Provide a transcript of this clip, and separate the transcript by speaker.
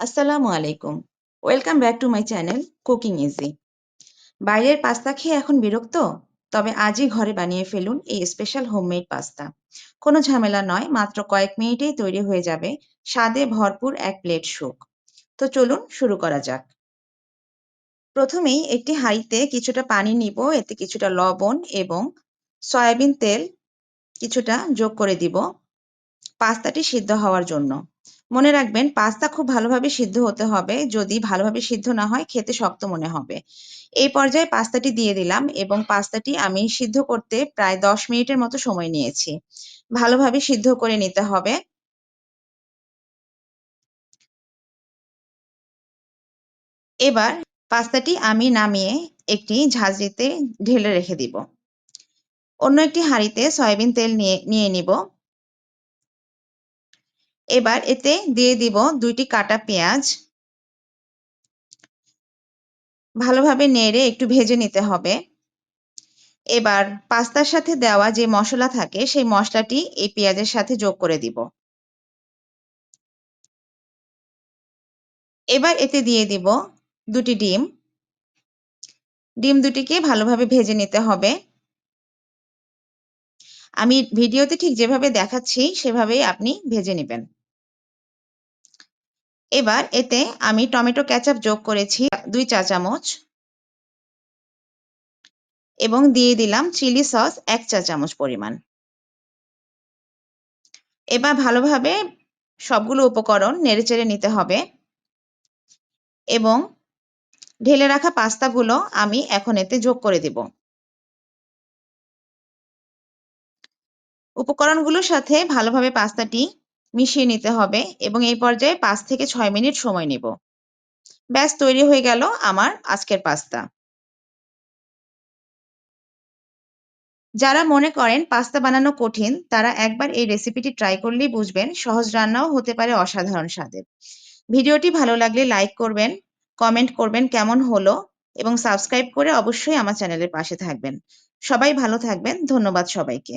Speaker 1: আসসালামু আলাইকুম। Welcome back to my channel cooking easy বাইরের পাস্তা খেয়ে এখন বিরক্ত? তবে আজই ঘরে বানিয়ে ফেলুন এই স্পেশাল হোমমেড পাস্তা। কোনো ঝামেলা নয়, মাত্র কয়েক মিনিটেই তৈরি হয়ে যাবে। স্বাদে ভরপুর এক প্লেট সুপ তো চলুন শুরু করা যাক। প্রথমেই একটি হাঁড়িতে কিছুটা পানি নিব, এতে কিছুটা লবণ এবং সয়াবিন তেল কিছুটা যোগ করে দিব। পাস্তাটি সিদ্ধ হওয়ার জন্য। মনে রাখবেন, পাস্তা খুব ভালোভাবে সিদ্ধ হতে হবে। যদি ভালোভাবে সিদ্ধ না হয়, খেতে শক্ত মনে হবে। এই পর্যায়ে পাস্তাটি দিয়ে দিলাম এবং পাস্তাটি আমি সিদ্ধ করতে প্রায় দশ মিনিটের মতো সময় নিয়েছি। ভালোভাবে সিদ্ধ করে নিতে হবে। এবার পাস্তাটি আমি নামিয়ে একটি ঝাঁঝরিতে ঢেলে রেখে দিব। অন্য একটি হাঁড়িতে সয়াবিন তেল নিয়ে নিয়ে নিব। এবার এতে দিয়ে দিব দুইটি কাটা পেঁয়াজ। ভালোভাবে নেড়ে একটু ভেজে নিতে হবে। এবার পাস্তার সাথে দেওয়া যে মশলা থাকে, সেই মশলাটি এই পেঁয়াজের সাথে যোগ করে দিব। এবার এতে দিয়ে দিব দুটি ডিম। ডিম দুটিকে ভালোভাবে ভেজে নিতে হবে। আমি ভিডিওতে ঠিক যেভাবে দেখাচ্ছি, সেভাবেই আপনি ভেজে নেবেন। এবার এতে আমি টমেটো ক্যাচাপ যোগ করেছি দুই চা চামচ এবং দিয়ে দিলাম চিলি সস এক চা চামচ পরিমাণ। এবার ভালোভাবে সবগুলো উপকরণ নেড়েচেড়ে নিতে হবে এবং ঢেলে রাখা পাস্তাগুলো আমি এখন এতে যোগ করে দেব। উপকরণগুলোর সাথে ভালোভাবে পাস্তাটি মিশিয়ে নিতে হবে এবং এই পর্যায়ে পাঁচ থেকে ছয় মিনিট সময় নেব। ব্যাস, তৈরি হয়ে গেল আমার আজকের পাস্তা। যারা মনে করেন পাস্তা বানানো কঠিন, তারা একবার এই রেসিপিটি ট্রাই করলেই বুঝবেন সহজ রান্নাও হতে পারে অসাধারণ স্বাদের। ভিডিওটি ভালো লাগলে লাইক করবেন, কমেন্ট করবেন কেমন হলো এবং সাবস্ক্রাইব করে অবশ্যই আমার চ্যানেলের পাশে থাকবেন। সবাই ভালো থাকবেন, ধন্যবাদ সবাইকে।